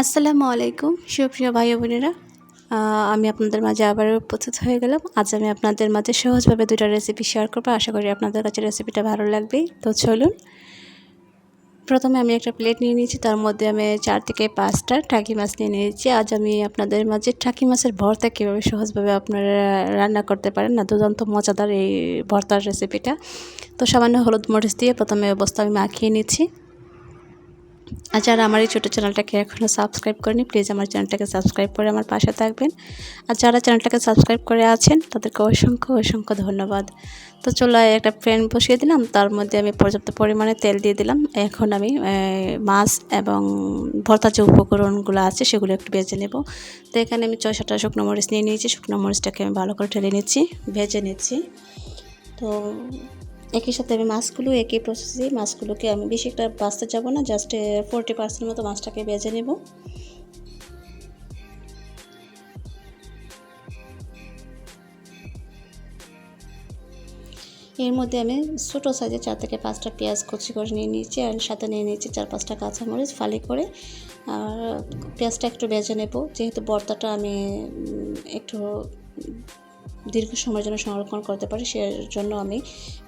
আসসালামু আলাইকুম সুপ্রিয় ভাই বোনেরা। আমি আপনাদের মাঝে আবারও উপস্থিত হয়ে গেলাম। আজ আমি আপনাদের মাঝে সহজভাবে দুইটা রেসিপি শেয়ার করব। আশা করি আপনাদের কাছে রেসিপিটা ভালো লাগবে। তো চলুন, প্রথমে আমি একটা প্লেট নিয়ে নিয়েছি। তার মধ্যে আমি চার থেকে পাঁচটা টাকি মাছ নিয়ে নিয়েছি। আজ আমি আপনাদের মাঝে টাকি মাছের ভর্তা কীভাবে সহজভাবে আপনারা রান্না করতে পারেন না, দুর্দান্ত মজাদার এই ভর্তার রেসিপিটা তো সামান্য হলুদ মরিচ দিয়ে প্রথমে অবস্থা আমি মাখিয়ে নিচ্ছি। আর যারা আমার এই ছোটো চ্যানেলটাকে এখনও সাবস্ক্রাইব করেনি প্লিজ আমার চ্যানেলটাকে সাবস্ক্রাইব করে আমার পাশে থাকবেন। আর যারা চ্যানেলটাকে সাবস্ক্রাইব করে আছেন, তাদেরকে অসংখ্য অসংখ্য ধন্যবাদ। তো চলো একটা প্যান বসিয়ে দিলাম, তার মধ্যে আমি পর্যাপ্ত পরিমাণে তেল দিয়ে দিলাম। এখন আমি মাছ এবং ভর্তা যে উপকরণগুলো আছে, সেগুলো একটু ভেজে নেব। তো এখানে আমি ছয় সাতটা শুকনো মরিচ নিয়ে নিয়েছি, শুকনো মরিচটাকে আমি ভালো করে ঢেলে নিচ্ছি, ভেজে নিচ্ছি। তো একই সাথে আমি মাছগুলো, একই প্রসেসে মাছগুলোকে আমি বেশি একটা বাঁচতে যাব না জাস্ট ফোরটি পার্সেন্ট মতো মাছটাকে বেজে নেব। এর মধ্যে আমি ছোটো সাইজে চার থেকে পাঁচটা পেঁয়াজ কুচি করে নিয়ে নিয়েছি, আর সাথে নিয়ে নিয়েছি চার পাঁচটা কাঁচামরিচ ফালি করে, আর পেঁয়াজটা একটু বেজে নেব। যেহেতু বর্তাটা আমি একটু দীর্ঘ সময়ের জন্য সংরক্ষণ করতে পারি সে জন্য আমি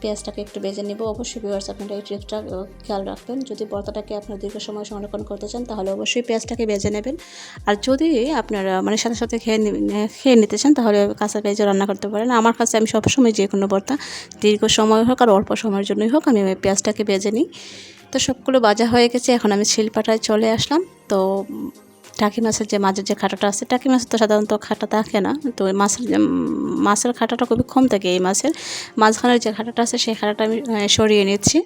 পেঁয়াজটাকে একটু বেজে নেব। অবশ্যই ভিউয়ার্স আপনারা এই ট্রিপটা খেয়াল রাখবেন। যদি ভর্তাটাকে আপনার দীর্ঘ সময় সংরক্ষণ করতে চান, তাহলে অবশ্যই পেঁয়াজটাকে বেজে নেবেন। আর যদি আপনারা মানে সাথে সাথে খেয়ে খেয়ে নিতে চান, তাহলে কাঁচা পেঁয়াজও রান্না করতে পারেন। আমার কাছে আমি সবসময় যে কোনো ভর্তা, দীর্ঘ সময় হোক আর অল্প সময়ের জন্যই হোক, আমি পেঁয়াজটাকে বেজে নিই। তো সবগুলো বাজা হয়ে গেছে, এখন আমি শিলপাটায় চলে আসলাম। তো টাকি মাছের যে মাছের যে খাটাটা আছে, টাকি মাছের তো সাধারণত খাটা থাকে না। তো মাছের মাছের খাটাটা খুবই কম থাকে এই মাছের। মাঝখানের যে খাটাটা আছে, সেই খাটাটা আমি সরিয়ে নিচ্ছি।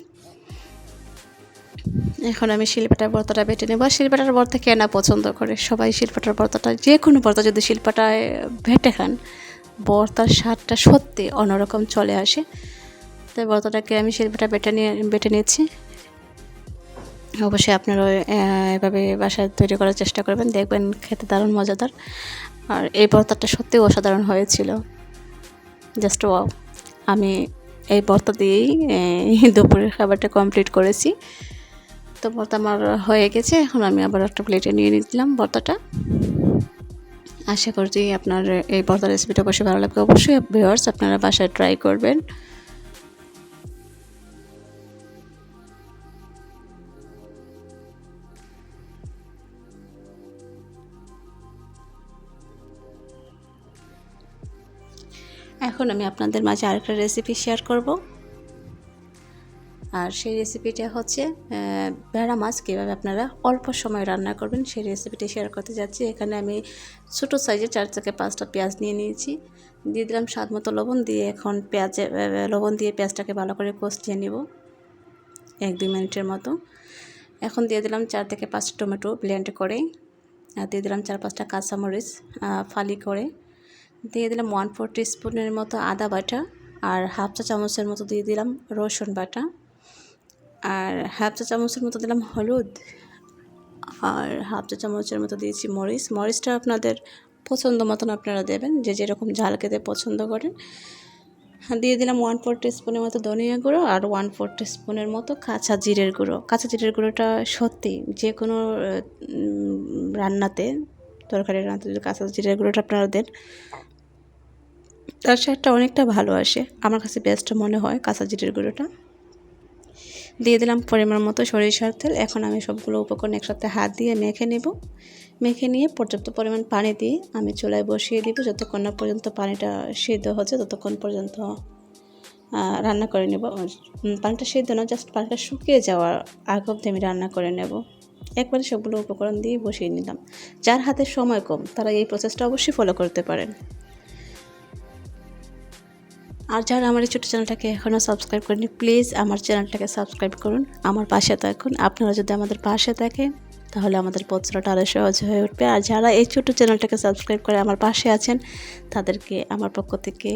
এখন আমি শিলপাটার ভর্তাটা বেটে নেব। শিলপাটার ভর্তা কে না পছন্দ করে? সবাই শিলপাটার ভর্তাটা যে কোনো ভর্তা যদি শিলপাটায় ভেটে খান ভর্তার স্বাদটা সত্যি অন্যরকম চলে আসে। তাই ভর্তাটাকে আমি শিলপাটা বেটে নিয়ে, বেটে নিয়েছি অবশ্যই আপনারা এভাবে বাসায় তৈরি করার চেষ্টা করবেন। দেখবেন খেতে দারুণ মজাদার। আর এই ভর্তাটা সত্যিই অসাধারণ হয়েছিল। Just wow. আমি এই ভর্তা দিয়েই দুপুরের খাবারটা কমপ্লিট করেছি। তো ভর্তা আমার হয়ে গেছে। এখন আমি আবার একটা প্লেটে নিয়ে নিলাম ভর্তাটা আশা করছি আপনার এই ভর্তা রেসিপিটা অবশ্যই ভালো লাগবে। অবশ্যই ভিওয়ার্স আপনারা বাসায় ট্রাই করবেন। এখন আমি আপনাদের মাঝে আরেকটা রেসিপি শেয়ার করব। আর সেই রেসিপিটা হচ্ছে ভেড়া মাছ। কীভাবে আপনারা অল্প সময় রান্না করবেন সেই রেসিপিটি শেয়ার করতে যাচ্ছি। এখানে আমি ছোটো সাইজে চার থেকে পাঁচটা পেঁয়াজ নিয়ে নিয়েছি। দিয়ে দিলাম স্বাদ মতো লবণ দিয়ে এখন পেঁয়াজে লবণ দিয়ে পেঁয়াজটাকে ভালো করে কষিয়ে নিব এক দুই মিনিটের মতো। এখন দিয়ে দিলাম চার থেকে পাঁচটা টমেটো ব্লেন্ড করে। আর দিয়ে দিলাম চার পাঁচটা কাঁচামরিচ ফালি করে। দিয়ে দিলাম ওয়ান ফোর স্পুনের মতো আদা বাটা আর হাফ চা চামচের মতো দিয়ে দিলাম রসুন বাটা। আর হাফ চা চামচের মতো দিলাম হলুদ আর হাফ চা চামচের মতো দিয়েছি মরিচ। মরিচটা আপনাদের পছন্দ মতন আপনারা দেবেন, যে যেরকম ঝাল খেতে পছন্দ করেন। দিয়ে দিলাম ওয়ান ফোর স্পুনের মতো ধনিয়া গুঁড়ো আর ওয়ান ফোর স্পুনের মতো কাঁচা জিরের গুঁড়ো। কাঁচা জিরের গুঁড়োটা সত্যি যে কোনো রান্নাতে তরকারি রান্নাতে যদি কাঁচা জিরের গুঁড়োটা আপনারা দেন তার স্বাদটা অনেকটা ভালো আসে, আমার কাছে বেস্ট মনে হয় কাঁচা জিরের গুঁড়োটা। দিয়ে দিলাম পরিমাণ মতো সরিষার তেল, এখন আমি সবগুলো উপকরণ একসাথে হাত দিয়ে মেখে নেব। মেখে নিয়ে পর্যাপ্ত পরিমাণ পানি দিয়ে আমি চুলায় বসিয়ে দিব, যতক্ষণ না পর্যন্ত পানিটা সিদ্ধ হচ্ছে, ততক্ষণ পর্যন্ত রান্না করে নেব। পানিটা সিদ্ধ না জাস্ট পানিটা শুকিয়ে যাওয়ার আগ অব্দি আমি রান্না করে নেব। একবারে সবগুলো উপকরণ দিয়ে বসিয়ে নিলাম। যার হাতে সময় কম, তারা এই প্রসেসটা অবশ্যই ফলো করতে পারেন। আর যারা আমার এই ছোটো চ্যানেলটাকে এখনও সাবস্ক্রাইব করেনি প্লিজ আমার চ্যানেলটাকে সাবস্ক্রাইব করুন। আমার পাশে থাকুন। আপনারা যদি আমাদের পাশে থাকেন, তাহলে আমাদের পত্রটা আরও সহজ হয়ে উঠবে। আর যারা এই ছোটো চ্যানেলটাকে সাবস্ক্রাইব করে আমার পাশে আছেন, তাদেরকে আমার পক্ষ থেকে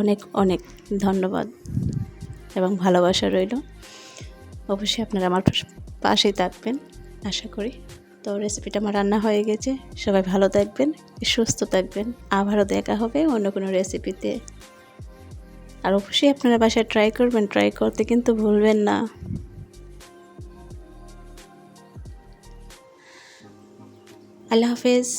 অনেক অনেক ধন্যবাদ এবং ভালোবাসা রইল। অবশ্যই আপনারা আমার পাশেই থাকবেন, আশা করি। তো রেসিপিটা আমার রান্না হয়ে গেছে। সবাই ভালো থাকবেন, সুস্থ থাকবেন। আবারও দেখা হবে অন্য কোনো রেসিপিতে আর অবশ্যই আপনারা বাসায় ট্রাই করবেন ট্রাই করতে কিন্তু ভুলবেন না। আল্লাহ হাফেজ।